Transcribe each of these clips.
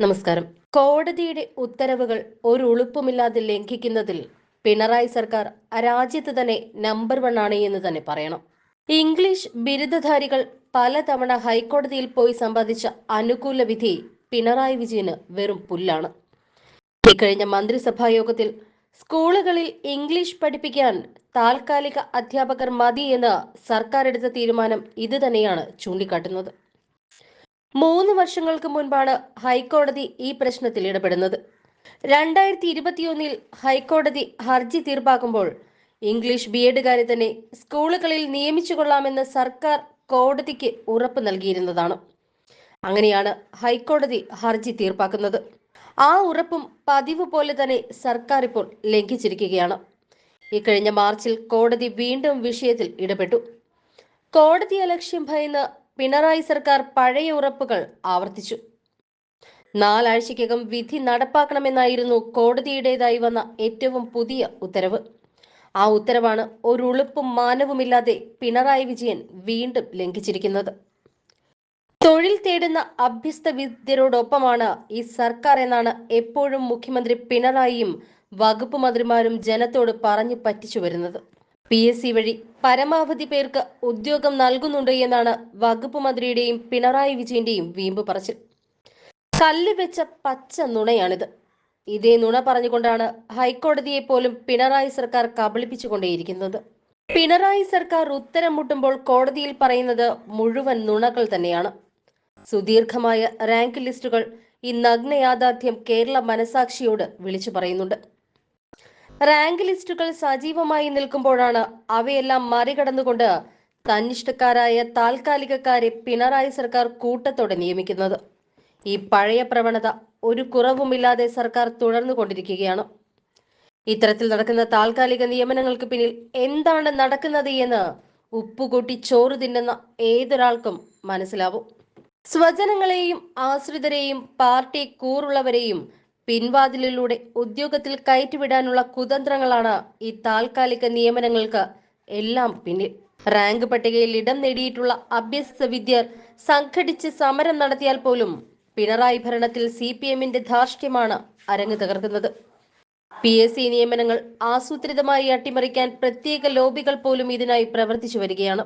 നമസ്കാരം. കോടതിയുടെ ഉത്തരവുകൾ ഒരു ഉളുപ്പുമില്ലാതെ ലംഘിക്കുന്നതിൽ പിണറായി സർക്കാർ രാജ്യത്ത് തന്നെ നമ്പർ വൺ ആണ് എന്ന് തന്നെ പറയണം. ഇംഗ്ലീഷ് ബിരുദധാരികൾ പലതവണ ഹൈക്കോടതിയിൽ പോയി സമ്പാദിച്ച അനുകൂല വിധി പിണറായി വിജയന് വെറും പുല്ലാണ്. ഇക്കഴിഞ്ഞ മന്ത്രിസഭാ യോഗത്തിൽ സ്കൂളുകളിൽ ഇംഗ്ലീഷ് പഠിപ്പിക്കാൻ താൽക്കാലിക അധ്യാപകർ മതി എന്ന് സർക്കാർ എടുത്ത തീരുമാനം ഇത് തന്നെയാണ് ചൂണ്ടിക്കാട്ടുന്നത്. മൂന്ന് വർഷങ്ങൾക്ക് മുൻപാണ് ഹൈക്കോടതി ഈ പ്രശ്നത്തിൽ ഇടപെടുന്നത്. രണ്ടായിരത്തി ഇരുപത്തിയൊന്നിൽ ഹൈക്കോടതി ഹർജി തീർപ്പാക്കുമ്പോൾ ഇംഗ്ലീഷ് ബി എഡുകാരെ തന്നെ സ്കൂളുകളിൽ നിയമിച്ചു കൊള്ളാമെന്ന് സർക്കാർ കോടതിക്ക് ഉറപ്പ് നൽകിയിരുന്നതാണ്. അങ്ങനെയാണ് ഹൈക്കോടതി ഹർജി തീർപ്പാക്കുന്നത്. ആ ഉറപ്പും പതിവ് പോലെ തന്നെ സർക്കാർ ഇപ്പോൾ ലംഘിച്ചിരിക്കുകയാണ്. ഇക്കഴിഞ്ഞ മാർച്ചിൽ കോടതി വീണ്ടും വിഷയത്തിൽ ഇടപെട്ടു. കോടതി അലക്ഷ്യം ഭയന്ന് പിണറായി സർക്കാർ പഴയ ഉറപ്പുകൾ ആവർത്തിച്ചു. നാലാഴ്ചയ്ക്കകം വിധി നടപ്പാക്കണമെന്നായിരുന്നു കോടതിയുടേതായി വന്ന ഏറ്റവും പുതിയ ഉത്തരവ്. ആ ഉത്തരവാണ് ഒരു ഉളുപ്പും മാനവുമില്ലാതെ പിണറായി വിജയൻ വീണ്ടും ലംഘിച്ചിരിക്കുന്നത്. തൊഴിൽ തേടുന്ന അഭ്യസ്ത വിദ്യരോടൊപ്പമാണ് ഈ സർക്കാർ എന്നാണ് എപ്പോഴും മുഖ്യമന്ത്രി പിണറായിയും വകുപ്പ് മന്ത്രിമാരും ജനത്തോട് പറഞ്ഞു പറ്റിച്ചു വരുന്നത്. പി എസ് സി വഴി പരമാവധി പേർക്ക് ഉദ്യോഗം നൽകുന്നുണ്ട് എന്നാണ് വകുപ്പ് മന്ത്രിയുടെയും പിണറായി വിജയന്റെയും വീമ്പ് പറച്ചിൽ. കല്ല് വെച്ച പച്ച നുണയാണിത്. ഇതേ നുണ പറഞ്ഞുകൊണ്ടാണ് ഹൈക്കോടതിയെ പോലും പിണറായി സർക്കാർ കബളിപ്പിച്ചുകൊണ്ടേയിരിക്കുന്നത്. പിണറായി സർക്കാർ ഉത്തരം മുട്ടുമ്പോൾ കോടതിയിൽ പറയുന്നത് മുഴുവൻ നുണകൾ തന്നെയാണ്. സുദീർഘമായ റാങ്ക് ലിസ്റ്റുകൾ ഈ നഗ്ന യാഥാർത്ഥ്യം കേരള മനസാക്ഷിയോട് വിളിച്ചു പറയുന്നുണ്ട്. റാങ്ക് ലിസ്റ്റുകൾ സജീവമായി നിൽക്കുമ്പോഴാണ് അവയെല്ലാം മറികടന്നുകൊണ്ട് തന്നിഷ്ടക്കാരായ താൽക്കാലികക്കാരെ പിണറായി സർക്കാർ കൂട്ടത്തോടെ നിയമിക്കുന്നത്. ഈ പഴയ പ്രവണത ഒരു കുറവുമില്ലാതെ സർക്കാർ തുടർന്നുകൊണ്ടിരിക്കുകയാണ്. ഇത്തരത്തിൽ നടക്കുന്ന താൽക്കാലിക നിയമനങ്ങൾക്ക് പിന്നിൽ എന്താണ് നടക്കുന്നത് എന്ന് ഉപ്പുകൂട്ടി ചോറ് തിന്നുന്ന ഏതൊരാൾക്കും മനസ്സിലാവും. സ്വജനങ്ങളെയും ആശ്രിതരെയും പാർട്ടി കൂറുള്ളവരെയും പിൻവാതിലിലൂടെ ഉദ്യോഗത്തിൽ കയറ്റിവിടാനുള്ള കുതന്ത്രങ്ങളാണ് ഈ താൽക്കാലിക നിയമനങ്ങൾക്ക് എല്ലാം പിന്നിൽ. റാങ്ക് പട്ടികയിൽ ഇടം നേടിയിട്ടുള്ള അഭ്യസ്ത വിദ്യർ സംഘടിച്ച് സമരം നടത്തിയാൽ പോലും പിണറായി ഭരണത്തിൽ സി പി എമ്മിന്റെ ധാർഷ്ട്യമാണ് അരങ്ങ് തകർക്കുന്നത്. പി എസ് സി നിയമനങ്ങൾ ആസൂത്രിതമായി അട്ടിമറിക്കാൻ പ്രത്യേക ലോബികൾ പോലും ഇതിനായി പ്രവർത്തിച്ചു വരികയാണ്.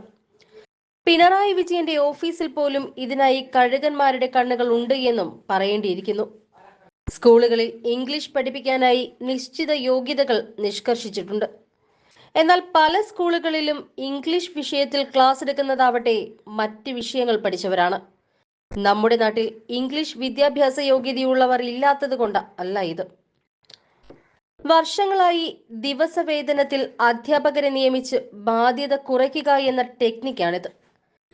പിണറായി വിജയന്റെ ഓഫീസിൽ പോലും ഇതിനായി കഴുകന്മാരുടെ കണ്ണുകൾ ഉണ്ട് എന്നും പറയേണ്ടിയിരിക്കുന്നു. സ്കൂളുകളിൽ ഇംഗ്ലീഷ് പഠിപ്പിക്കാനായി നിശ്ചിത യോഗ്യതകൾ നിഷ്കർഷിച്ചിട്ടുണ്ട്. എന്നാൽ പല സ്കൂളുകളിലും ഇംഗ്ലീഷ് വിഷയത്തിൽ ക്ലാസ് എടുക്കുന്നതാവട്ടെ മറ്റ് വിഷയങ്ങൾ പഠിച്ചവരാണ്. നമ്മുടെ നാട്ടിൽ ഇംഗ്ലീഷ് വിദ്യാഭ്യാസ യോഗ്യതയുള്ളവർ ഇല്ലാത്തത് കൊണ്ട് അല്ല ഇത്. വർഷങ്ങളായി ദിവസവേതനത്തിൽ അധ്യാപകരെ നിയമിച്ച് ബാധ്യത കുറയ്ക്കുക എന്ന ടെക്നിക്കാണിത്.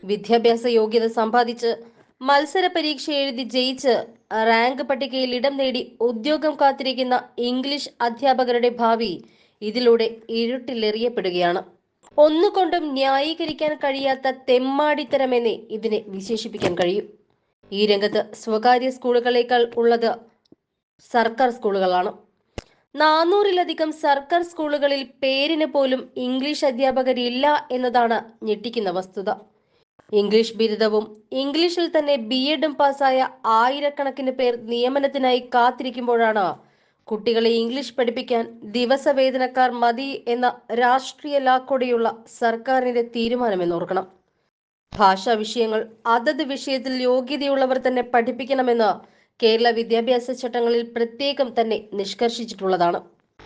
വിദ്യാഭ്യാസ യോഗ്യത സമ്പാദിച്ച് മത്സര പരീക്ഷ എഴുതി ജയിച്ച് റാങ്ക് പട്ടികയിൽ ഇടം നേടി ഉദ്യോഗം കാത്തിരിക്കുന്ന ഇംഗ്ലീഷ് അധ്യാപകരുടെ ഭാവി ഇതിലൂടെ ഇരുട്ടിലെറിയപ്പെടുകയാണ്. ഒന്നുകൊണ്ടും ന്യായീകരിക്കാൻ കഴിയാത്ത തെമ്മാടിത്തരമെന്നേ ഇതിനെ വിശേഷിപ്പിക്കാൻ കഴിയും. ഈ രംഗത്ത് സ്വകാര്യ സ്കൂളുകളേക്കാൾ ഉള്ളത് സർക്കാർ സ്കൂളുകളാണ്. നാനൂറിലധികം സർക്കാർ സ്കൂളുകളിൽ പേരിന് പോലും ഇംഗ്ലീഷ് അധ്യാപകരില്ല എന്നതാണ് ഞെട്ടിക്കുന്ന വസ്തുത. ഇംഗ്ലീഷ് ബിരുദവും ഇംഗ്ലീഷിൽ തന്നെ ബി എഡും പാസ്സായ ആയിരക്കണക്കിന് പേർ നിയമനത്തിനായി കാത്തിരിക്കുമ്പോഴാണ് കുട്ടികളെ ഇംഗ്ലീഷ് പഠിപ്പിക്കാൻ ദിവസവേതനക്കാർ മതി എന്ന രാഷ്ട്രീയ ലാക്കോടെയുള്ള സർക്കാരിന്റെ തീരുമാനമെന്നോർക്കണം. ഭാഷാ വിഷയങ്ങൾ അതത് വിഷയത്തിൽ യോഗ്യതയുള്ളവർ തന്നെ പഠിപ്പിക്കണമെന്ന് കേരള വിദ്യാഭ്യാസ ചട്ടങ്ങളിൽ പ്രത്യേകം തന്നെ നിഷ്കർഷിച്ചിട്ടുള്ളതാണ്.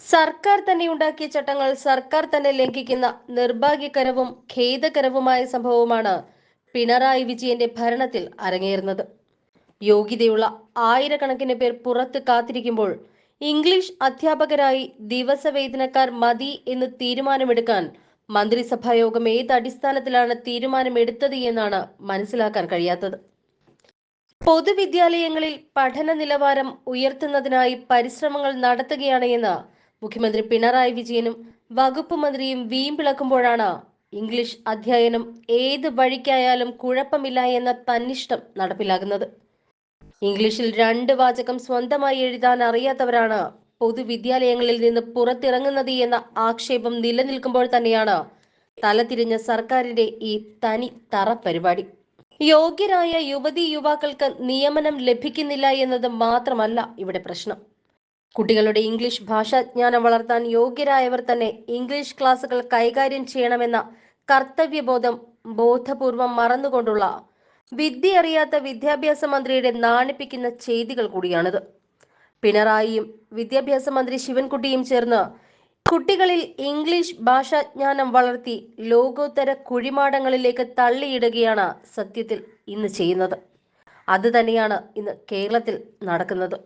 സർക്കാർ തന്നെ ഉണ്ടാക്കിയ ചട്ടങ്ങൾ സർക്കാർ തന്നെ ലംഘിക്കുന്ന നിർഭാഗ്യകരവും ഖേദകരവുമായ സംഭവമാണ് പിണറായി വിജയന്റെ ഭരണത്തിൽ അരങ്ങേറുന്നത്. യോഗ്യതയുള്ള ആയിരക്കണക്കിന് പേർ പുറത്ത് കാത്തിരിക്കുമ്പോൾ ഇംഗ്ലീഷ് അധ്യാപകരായി ദിവസവേതനക്കാർ മതി എന്ന് തീരുമാനമെടുക്കാൻ മന്ത്രിസഭാ യോഗം ഏത് അടിസ്ഥാനത്തിലാണ് തീരുമാനമെടുത്തത് എന്നാണ് മനസ്സിലാക്കാൻ കഴിയാത്തത്. പൊതുവിദ്യാലയങ്ങളിൽ പഠന നിലവാരം ഉയർത്തുന്നതിനായി പരിശ്രമങ്ങൾ നടത്തുകയാണ് എന്ന് മുഖ്യമന്ത്രി പിണറായി വിജയനും വകുപ്പ് മന്ത്രിയും വീമ്പിളക്കുമ്പോഴാണ് ഇംഗ്ലീഷ് അധ്യയനം ഏത് വഴിക്കായാലും കുഴപ്പമില്ല എന്ന തന്നിഷ്ടം നടപ്പിലാകുന്നത്. ഇംഗ്ലീഷിൽ രണ്ട് വാചകം സ്വന്തമായി എഴുതാൻ അറിയാത്തവരാണ് പൊതുവിദ്യാലയങ്ങളിൽ നിന്ന് പുറത്തിറങ്ങുന്നത് എന്ന ആക്ഷേപം നിലനിൽക്കുമ്പോൾ തന്നെയാണ് തലതിരിഞ്ഞ സർക്കാരിന്റെ ഈ തനി തറ പരിപാടി. യോഗ്യരായ യുവതി യുവാക്കൾക്ക് നിയമനം ലഭിക്കുന്നില്ല എന്നത് മാത്രമല്ല ഇവിടെ പ്രശ്നം. കുട്ടികളുടെ ഇംഗ്ലീഷ് ഭാഷാജ്ഞാനം വളർത്താൻ യോഗ്യരായവർ തന്നെ ഇംഗ്ലീഷ് ക്ലാസുകൾ കൈകാര്യം ചെയ്യണമെന്ന കർത്തവ്യബോധം ബോധപൂർവം മറന്നുകൊണ്ടുള്ള വിദ്യ അറിയാത്ത വിദ്യാഭ്യാസ മന്ത്രിയുടെ നാണിപ്പിക്കുന്ന ചെയ്തികൾ കൂടിയാണിത്. പിണറായിയും വിദ്യാഭ്യാസ മന്ത്രി ശിവൻകുട്ടിയും ചേർന്ന് കുട്ടികളിൽ ഇംഗ്ലീഷ് ഭാഷാജ്ഞാനം വളർത്തി ലോകോത്തര കുഴിമാടങ്ങളിലേക്ക് തള്ളിയിടുകയാണ് സത്യത്തിൽ ഇന്ന് ചെയ്യുന്നത്. അത് തന്നെയാണ് ഇന്ന് കേരളത്തിൽ നടക്കുന്നത്.